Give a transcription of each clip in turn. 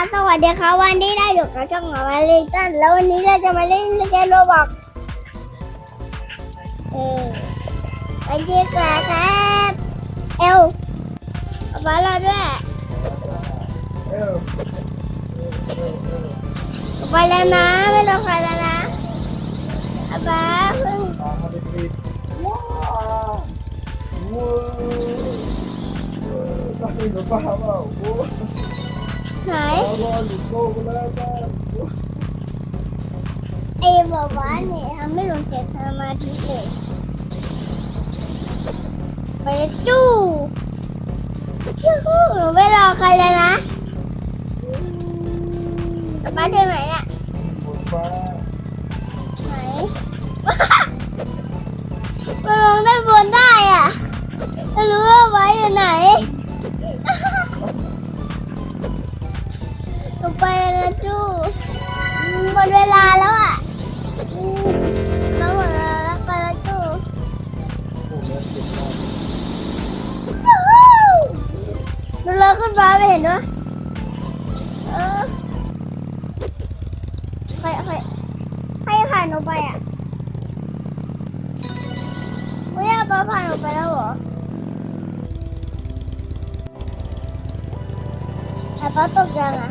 สวัสดีค่ะวันนี้ได้อยู่กับช่องหมาเลตันแล้ววันนี้เราจะมาเล่นเกมโรบอกเออไปดีกว่าครับเอลเอาบ้านเราด้วยเออเอาไปแล้วนะไม่ต้องใครแล้วนะเอาบ้าเพิ่งตามมาติดติดว้าวว้าวตั้งอยู่กับป้าเปล่าว้าว ไหนไอ้บอกว่าเนี่ยทำไม่ลงเสียสมาธิเลยไปจู้ยูหูหนูไม่รอใครเลยนะเอาบ้านเดินไหนเนี่ยบนฟ้าไหนมันลงได้บนได้อะ จู้หมดเวลาแล้วอะมาหมดเวลาแล้วไปแล้วจู้โอ้โหเจ็บมากยูฮูดูเลยขึ้นฟ้าไปเห็นด้วยเออใครใครใครผ่านหนูไปอะไม่อยากป้าผ่านหนูไปแล้วเหรอแต่ป้าตกยังอะ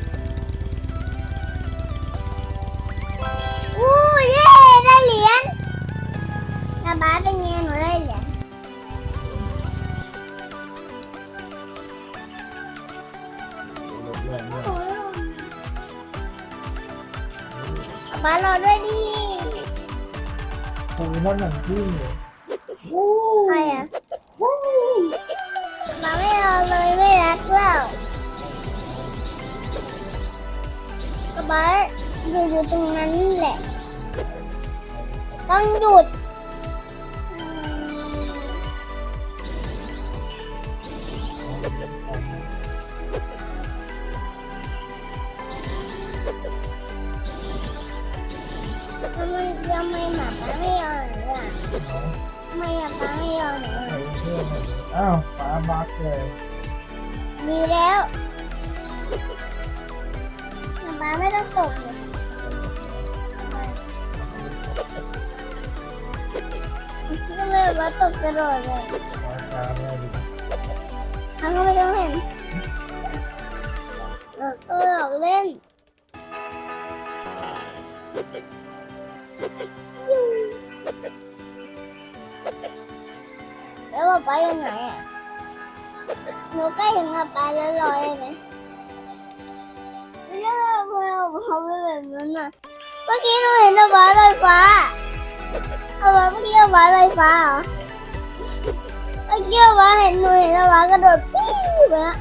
มารอด้วยดิโอ้ยนั่นหนังที่เนี่ยใครอะมาไม่รอเลยไม่รักแล้วกระบะอยู่อยู่ตรงนั้นแหละ ต้องหยุด ว่าตกกระโดดเลยฟ้าฟ้าไม่ดีทำก็ไม่ต้องเห็นเออตัวหลอกเล่นแล้วว่าป้าอยู่ไหนอะหนูใกล้ถึงกับป้าแล้วลอยได้ไหมไม่ได้พอเราไปแบบนั้นน่ะเมื่อกี้หนูเห็นป้าลอยฟ้า เอาป้าเมื่อกี้ป้าลอยฟ้าเหรอเมื่อกี้ป้าเห็นหนูเห็นป้ากระโดดปี้ไปละ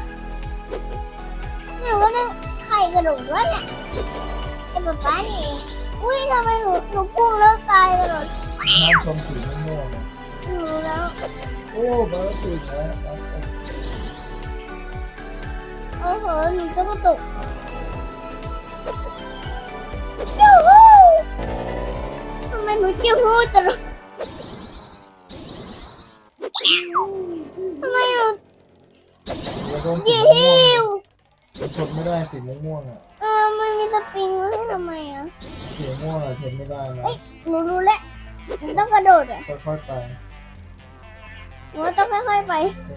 หนูก็นึกใครกระโดดวะเนี่ยไอ้ป้าป้านี่เองอุ้ยทำไมหนูหนูพุ่งแล้วตายกระโดดน้ำชมสีม่วงๆเนี่ยหนูรู้แล้วโอ้บ้าติดแล้ว โอ้โหหนูจะมาตก ทำไมหนูจิ้วฮูตลอดทำไมหนูแล้วก็สียิ้ม่วงวชนไม่ได้สีม่วงอะเออมันมีสปริงไว้ให้ทำไมอะสีม่วงอะชนไม่ได้นะเอ้ยหนูรู้แล้วหนูต้องกระโดดอะค่อยๆไปหนูต้องค่อยๆไป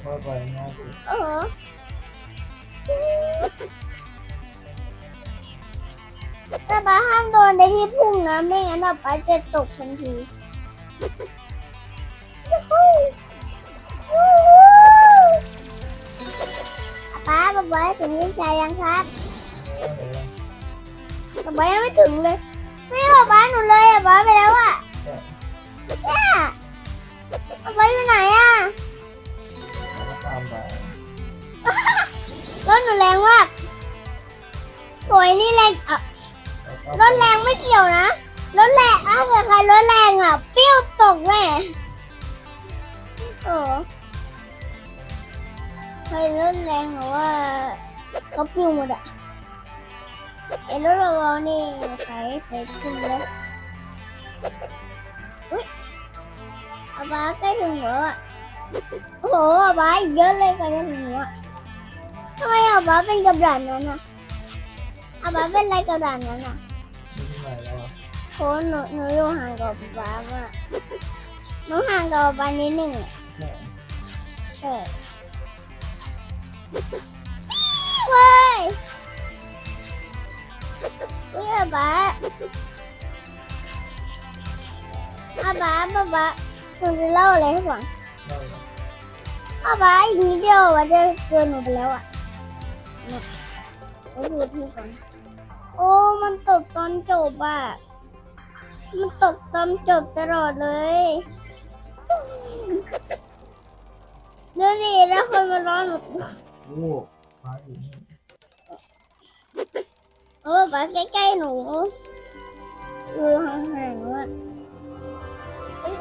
ค่อยๆไปง่ายสุดเออ แต่ป้าห้ามโดนในที่พุ่งนะ ไม่งั้นป้าจะตกทันทียูฮูยูฮูป้าป้าป้าถึงที่ใจยังครับป้าป้ายังไม่ถึงเลย ไม่บอกป้าหนูเลยอะป้าไปแล้วอะเนี่ยป้าป้าอยู่ไหนอะแล้วก็ตามไปรถหนูแรงมากโอยนี่แรงอะ รถแรงไม่เกี่ยวนะรถแรงถ้าเกิดใครรถแรงอะเปรี้ยวตกแน่โอ้ใครรถแรงหรือว่าเขาปิ้วหมดอะเอ็นแล้วเรานี่ใส่ใส่ขึ้นเลยอุ้ยอาบ้าใกล้ถึงหัวอะโอ้โหอาบ้าเยอะเลยใกล้ถึงหัวอทำไมอาบ้าเป็นกระดานนั้นอะอาบ้าเป็นอะไรกระดานนั้นอะ อะโค้หนูหนูอยู่ห่างกับอาบ้ามากหนูห่างกับอาบ้านิดหนึ่งใช่เว้ยเฮ้ยอาบ้าอาบ้าบ้าบ้าหนูจะเล่าอะไรให้ฟังอาบ้าอีกนิดเดียวมันจะเกินหนูไปแล้วอะเนี่ยโอ้ดูที่ก่อนโอ้ มันตกตอนจบอะ มันตกตอนจบตลอดเลยดูดิแล้วคนมาร้อนหนูโอ้ฟ้าอยู่นี่เออบ้าใกล้ๆหนูดูห่างๆว่าเอ้ย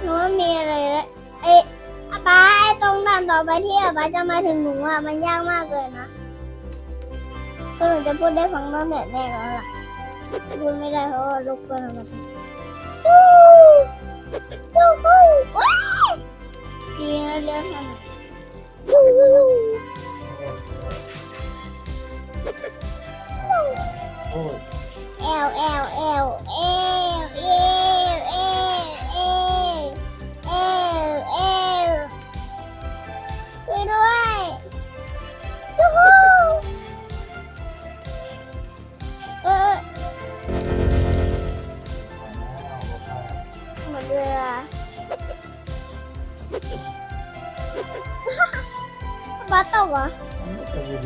หนูว่ามีอะไรแล้วเอ๊ะอาบ้าไอ้ตรงด่านต่อไปที่อาบ้าจะมาถึงหนูอะมันยากมากเลยนะก็หนูจะพูดได้ฟังตั้งแต่แรกแล้วล่ะพู ดไม่ได้เพราะว่าลูกเกินมาวู้วู้วู้ว้าวดีนะเลี้ยวทันวู้วู้วู้โอ้ย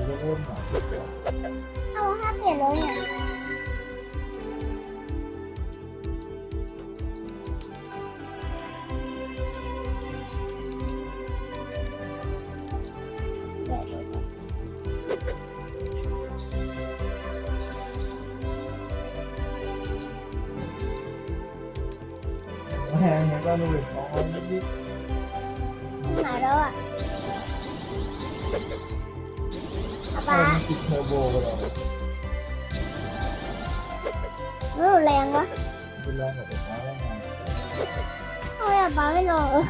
luôn hả không hát tiền luôn nhỉ Hãy subscribe cho kênh Ghiền Mì Gõ Để không bỏ lỡ những video hấp dẫn ๆป๊าป๊ามันติดเทอร์โบไปแล้วไม่รุนแรงวะเป็นแรงกับไฟฟ้าได้ไงทำไมป๊าไม่ลองเออ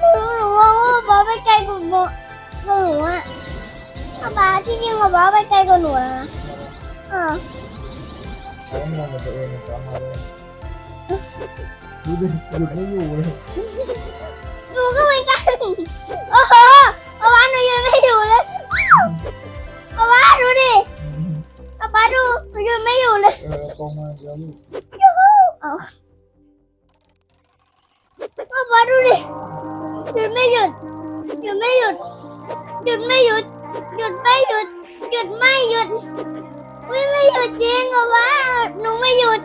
ไม่รู้หนูว่าว่าป๊าไปไกลกว่าหนูกว่าหนูอะป๊าที่จริงว่าป๊าไปไกลกว่าหนูนะอ่าใช้งานกับตัวเองมันจะมาเลยดูดิหยุดไม่อยู่เลย รงมาเดี๋ยวลูกยูฮูเอาป๊าปาดูดิหยุดไม่หยุดหยุดไม่หยุดหยุดไม่หยุดหยุดไม่หยุดหยุดไม่หยุดอุ๊ยไม่หยุดจริงเหรอวะหนูไม่หยุด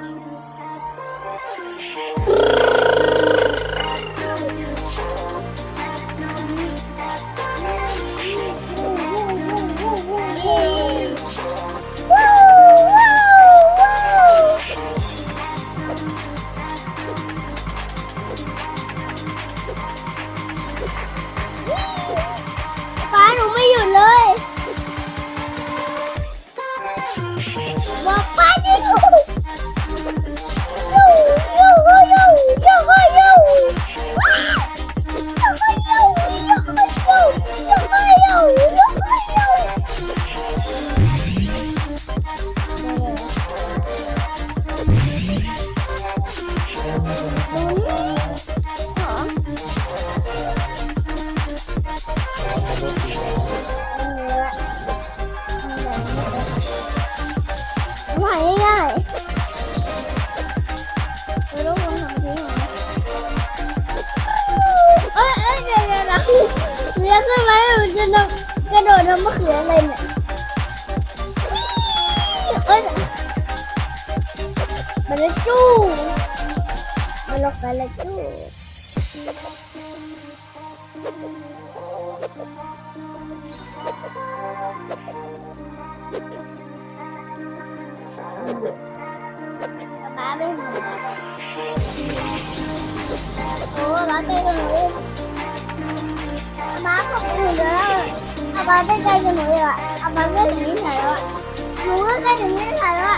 ไมมันจะกระโดดทำมะเขืออะไรเนี่ยเอ้ยมันจะจู้มันลอกไปละจู้ป้าเป็นหนูโอ้ป้าเป็นหนู เลยอะอาบาใกล้ถึงนิสัยแล้วอะหนูก็ใกล้ถึงนิสัยแล้ว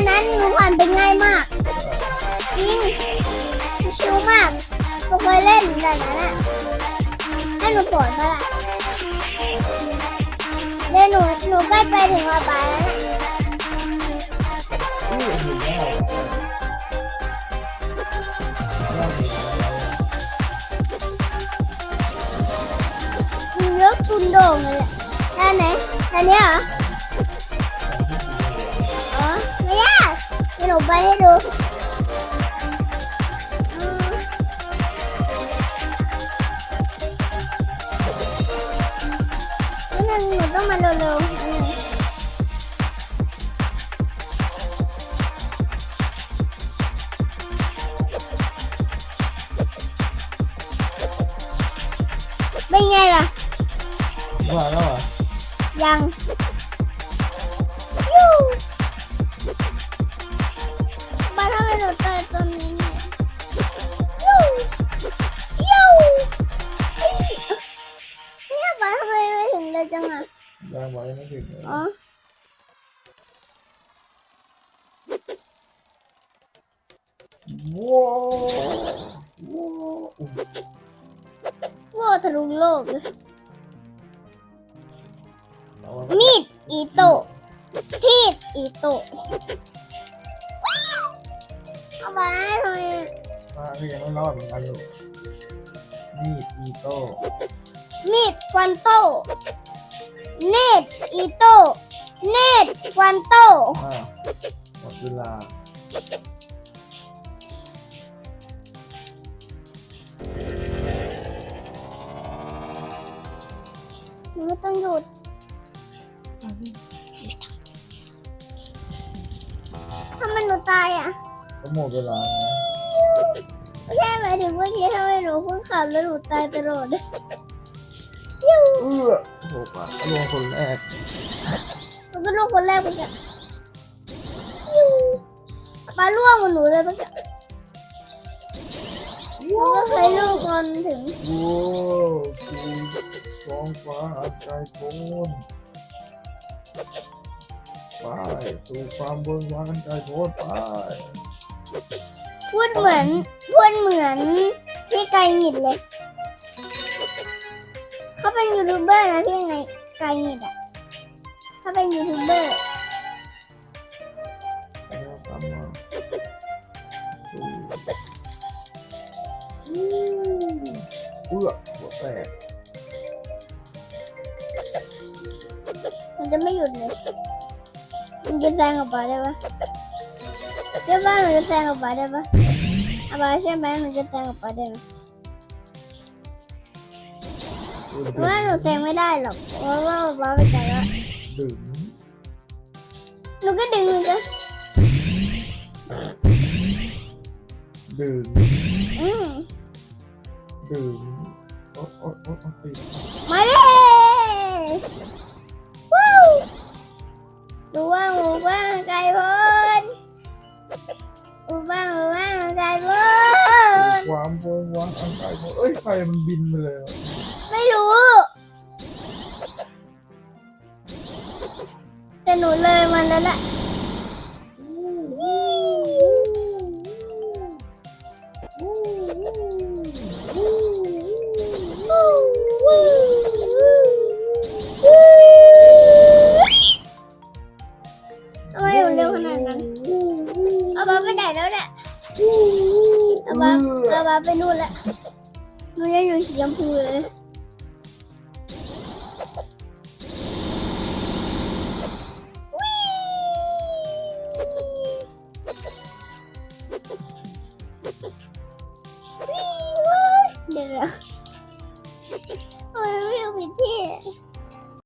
นนั้นหนูผ่านไปง่ายมาก จริงชิวมากหนูเคยเล่นด่นั้นอะให้หนูสอนเขาล่เดี๋ยวหนูหนูใกล้ไปถึงอาบาแล้วนะอู้หูยากยากอยู่นะมีเลือกตุนโด่งเลยแหละด้านไหนด้านเนี้ยเหรอ ไปให้ดูอืมนี่นึงหนูต้องมาเร็วๆอืมเป็นไงล่ะว่าแล้วเหรอยัง ยังบอกยังไม่ถึงเลยอ๋อว้าวว้าวอู้หูโว้ทะลุโลกเลยเอาวะมีดอีโตะทีดอีโตะเอาบ้านทำไมมาก็ยังไม่รอดเหมือนกันอยู่มีดอีโต้มีดฟันโต เนตอีโตเนตฟันโตอ้าวหมดเวลาหนูไม่ต้องหยุดทำไมหนูตายอะก็หมดเวลาไงไม่ใช่หมายถึงเมื่อกี้ทำไมหนูเพิ่งขับแล้วหนูตายตลอด เลยยูเออโอ้โหปะลงคนแรกมันก็ลูกคนแรกเหมือนกันยูปลาล่วงเหมือนหนูเลยเมื่อกี้หนูก็เคยลูกคนถึงโว้าวสู่ท้องฟ้าอันไกลโพ้นไปสู่ความเบิกบานอันไกลโพ้นไปพูดเหมือนพูดเหมือนพี่ไก่หงิดเลย เขาเป็นยูทูบเบอร์นะพี่ไงไก่หงิดอะเขาเป็นยูทูบเบอร์แล้วตามมาสู่เอื้อหัวแตกมันจะไม่หยุดเลยมันจะแซงออกไปได้ปะเจ้าบ้านมันจะแซงออกไปได้ปะอาบาใช่ไหมมันจะแซงออกไปได้ไหม ว่าหนูแซงไม่ได้หรอกเพราะว่าอาบาไปใจแล้วดึงหนูก็ดึงมันจะดึงอืมดึงโอ๊ยโอ๊ยโอ๊ยต้องตีมาเลยวู้ดูว่าหมู่บ้านไก่พ้นหมู่บ้านหมู่บ้านไก่พ้นความโวงวางอันไกลโพ้นเอ้ยไฟมันบินไปเลย หนูเลยมันแล้วแหละทำไมหนูเร็วขนาดนั้นเอาบาไปไหนแล้วเนี่ยเอาบาเอาบาไปนู่นแล้วหนูยังอยู่สีชมพูเลย